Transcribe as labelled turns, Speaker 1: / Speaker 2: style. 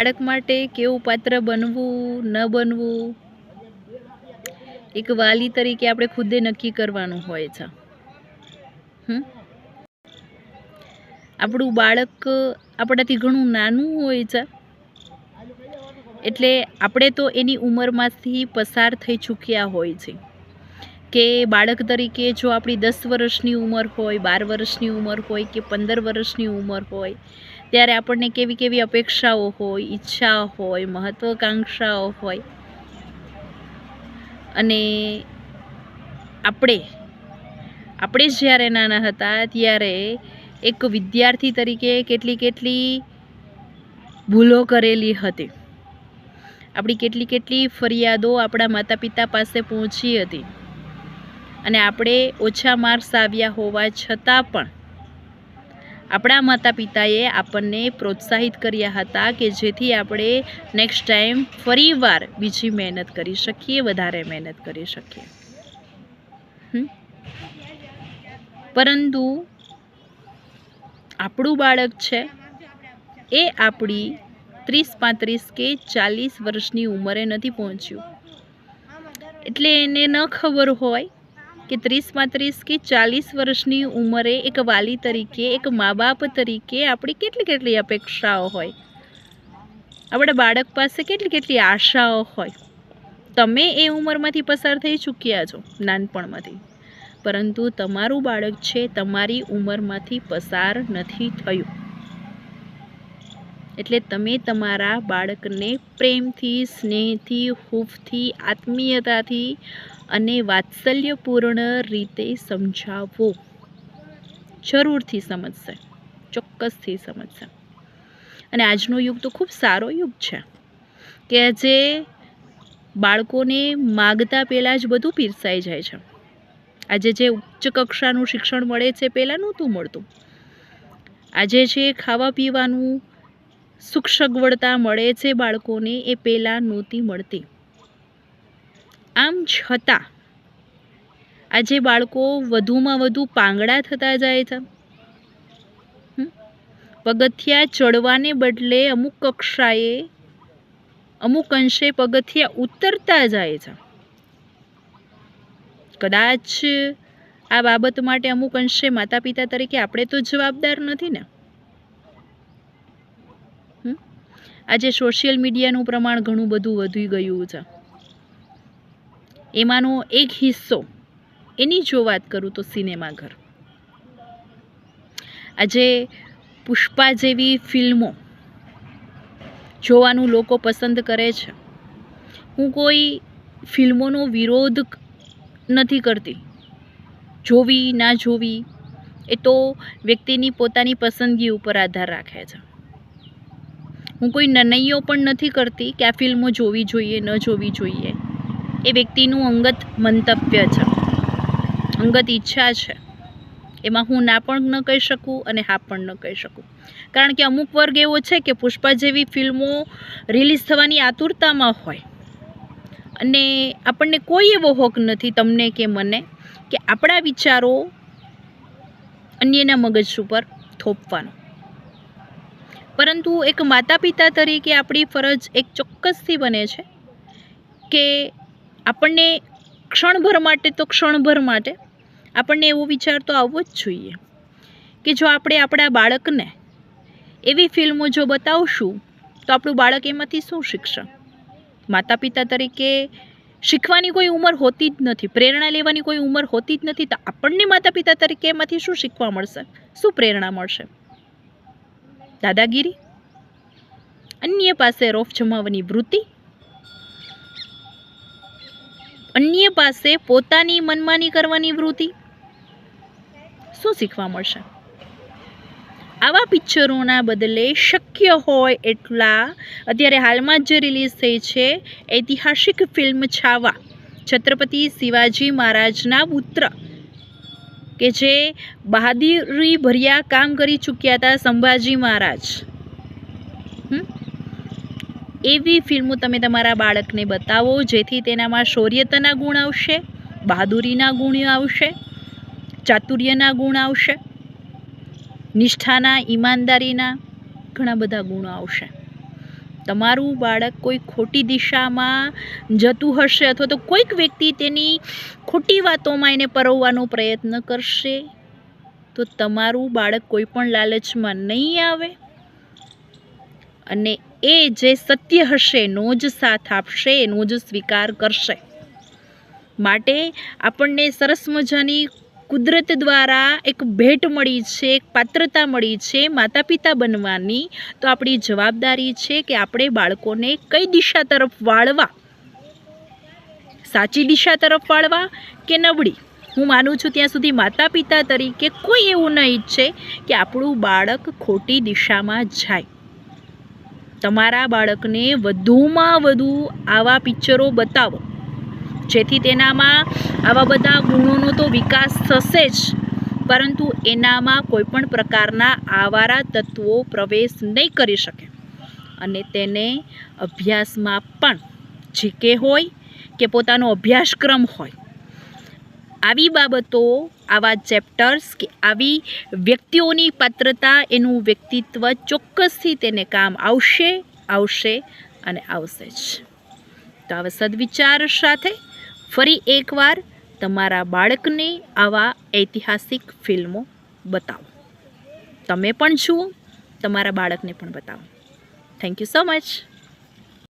Speaker 1: બાળક માટે કેવું પાત્ર બનવું, ન બનવું? એક વાલી તરીકે આપણે ખુદે નક્કી કરવાનું હોય છે. આપણું બાળક આપણાથી ઘણું નાનું હોય છે. એટલે આપણે તો એની ઉંમરમાંથી પસાર થઈ ચૂક્યા હોય છે. કે બાળક તરીકે જો આપણી દસ વર્ષની ઉંમર હોય, બાર વર્ષની ઉંમર હોય કે પંદર વર્ષની ઉંમર હોય ત્યારે આપણને કેવી કેવી અપેક્ષાઓ હોય, ઈચ્છા હોય, મહત્વકાંક્ષાઓ હોય. અને આપણે આપણે જ્યારે નાના હતા ત્યારે એક વિદ્યાર્થી તરીકે કેટલી કેટલી ભૂલો કરેલી હતી. આપણી કેટલી કેટલી ફરિયાદો આપણા માતા પિતા પાસે પહોંચી હતી. અને આપણે ઓછા માર્ક્સ આવ્યા હોવા છતાં પણ આપણા માતા પિતાએ આપણને પ્રોત્સાહિત કર્યા હતા કે જેથી આપણે નેક્સ્ટ ટાઈમ ફરીવાર બીજી મહેનત કરી શકીએ, વધારે મહેનત કરી શકીએ? પરંતુ આપણું બાળક છે, એ આપણી ત્રીસ પાંત્રીસ કે ચાલીસ વર્ષની ઉંમરે નથી પહોંચ્યું એટલે એને ન ખબર હોય કે ત્રીસ પાંત્રીસ કે ચાલીસ વર્ષની ઉંમરે એક વાલી તરીકે, એક મા બાપ તરીકે આપણી કેટલી કેટલી અપેક્ષાઓ હોય? આપણા બાળક પાસે કેટલી કેટલી આશાઓ હોય? તમે એ ઉંમરમાંથી પસાર થઈ ચૂક્યા છો, નાનપણમાંથી. પરંતુ તમારું બાળક છે, તમારી ઉંમરમાંથી પસાર નથી થયું. એટલે તમે તમારા બાળકને પ્રેમથી, સ્નેહથી, હૂફથી, આત્મીયતાથી અને વાત્સલ્યપૂર્ણ રીતે સમજાવો. જરૂરથી સમજશે. ચોક્કસથી સમજશે. અને આજનો યુગ તો ખૂબ સારો યુગ છે કે આજે બાળકોને માગતા પહેલાં જ બધું પીરસાઈ જાય છે. આજે જે ઉચ્ચ કક્ષાનું શિક્ષણ મળે છે, પહેલાં નહોતું મળતું. આજે જે ખાવા પીવાનું સુખ સગવડતા મળે છે બાળકોને એ પહેલાં નહોતી મળતી. આમ છતાં આજે બાળકો વધુમાં વધુ પાંગડા થતા જાય છે? પગથિયા ચડવાને બદલે અમુક કક્ષાએ, અમુક અંશે પગથિયા ઉતરતા જાય છે. કદાચ આ બાબત માટે અમુક અંશે માતા પિતા તરીકે આપણે તો જવાબદાર નથી ને? આજે સોશિયલ મીડિયાનું પ્રમાણ ઘણું બધું વધી ગયું છે. એમાંનો એક હિસ્સો એની જો વાત કરું તો સિનેમાઘર આજે પુષ્પા જેવી ફિલ્મો જોવાનું લોકો પસંદ કરે છે. હું કોઈ ફિલ્મોનો વિરોધ નથી કરતી. જોવી, ના જોવી એ તો વ્યક્તિની પોતાની પસંદગી ઉપર આધાર રાખે છે. હું કોઈ નનૈયો પણ નથી કરતી કે આ ફિલ્મો જોવી જોઈએ, ન જોવી જોઈએ. એ વ્યક્તિનું અંગત મંતવ્ય છે. અંગત ઈચ્છા છે. એમાં હું ના પણ ન કહી શકું અને હા પણ ન કહી શકું. કારણ કે અમુક વર્ગ એવો છે કે પુષ્પા જેવી ફિલ્મો રિલીઝ થવાની આતુરતામાં હોય. અને આપણને કોઈ એવો હોક નથી તમને કે મને કે આપણા વિચારો અન્યના મગજ ઉપર થોપવાનો. પરંતુ એક માતા પિતા તરીકે આપણી ફરજ એક ચોક્કસથી બને છે કે આપણને ક્ષણભર માટે તો ક્ષણભર માટે આપણને એવો વિચાર તો આવવો જ જોઈએ કે જો આપણે આપણા બાળકને એવી ફિલ્મો જો બતાવશું, તો આપણું બાળક એમાંથી શું શિક્ષણ માતા પિતા તરીકે શીખવાની કોઈ ઉંમર હોતી જ નથી, પ્રેરણા લેવાની કોઈ ઉંમર હોતી જ નથી, તો આપણને માતા પિતા તરીકે એમાંથી શું શીખવા મળશે? શું પ્રેરણા મળશે? દાદાગીરી? અન્ય પાસે રોફ જમાવવાની વૃત્તિ? અન્ય પાસે પોતાની મનમાની કરવાની વૃત્તિ? શું શીખવા મળશે? આવા પિક્ચરોના બદલે શક્ય હોય એટલા અત્યારે હાલમાં જ રિલીઝ થઈ છે ઐતિહાસિક ફિલ્મ છાવા. છત્રપતિ શિવાજી મહારાજના પુત્ર. કે જે બહાદુરી ભર્યા કામ કરી ચૂક્યા હતા સંભાજી મહારાજ? એવી ફિલ્મો તમે તમારા બાળકને બતાવો જેથી તેનામાં શૌર્યતાના ગુણ આવશે, બહાદુરીના ગુણ આવશે, ચાતુર્યના ગુણ આવશે, નિષ્ઠાના, ઈમાનદારીના ઘણા બધા ગુણો આવશે તમારું બાળક કોઈ ખોટી દિશામાં જતું હશે અથવા તો કોઈક વ્યક્તિ તેની ખોટી વાતોમાં એને પરોવવાનો પ્રયત્ન કરશે, તો તમારું બાળક કોઈ પણ લાલચમાં નહીં આવે. અને એ જે સત્ય હશે, એનો જ સાથ આપશે, એનો જ સ્વીકાર કરશે. માટે આપણને સરસ મજાની કુદરત દ્વારા એક ભેટ મળી છે, એક પાત્રતા મળી છે માતા પિતા બનવાની. તો આપણી જવાબદારી છે કે આપણે બાળકોને કઈ દિશા તરફ વાળવા? સાચી દિશા તરફ વાળવા કે નબળી? હું માનું છું ત્યાં સુધી માતા પિતા તરીકે કોઈ એવું ન ઈચ્છે કે આપણું બાળક ખોટી દિશામાં જાય. તમારા બાળકને વધુમાં વધુ આવા પિક્ચરો બતાવો. જેથી તેનામાં આવા બધા ગુણોનો તો વિકાસ થશે જ. પરંતુ એનામાં કોઈ પણ પ્રકારના આવારા તત્વો પ્રવેશ નહીં કરી શકે. અને તેને અભ્યાસમાં પણ જીકે હોય કે પોતાનો અભ્યાસક્રમ હોય. આવી બાબતો, આવા ચેપ્ટર્સ કે આવી વ્યક્તિઓની પાત્રતા એનું વ્યક્તિત્વ ચોક્કસથી તેને કામ આવશે આવશે અને આવશે જ. તો આવા સદવિચાર સાથે ફરી એકવાર તમારા બાળકને આવા ઐતિહાસિક ફિલ્મો બતાવો. તમે પણ જુઓ, તમારા બાળકને પણ બતાવો. Thank you so much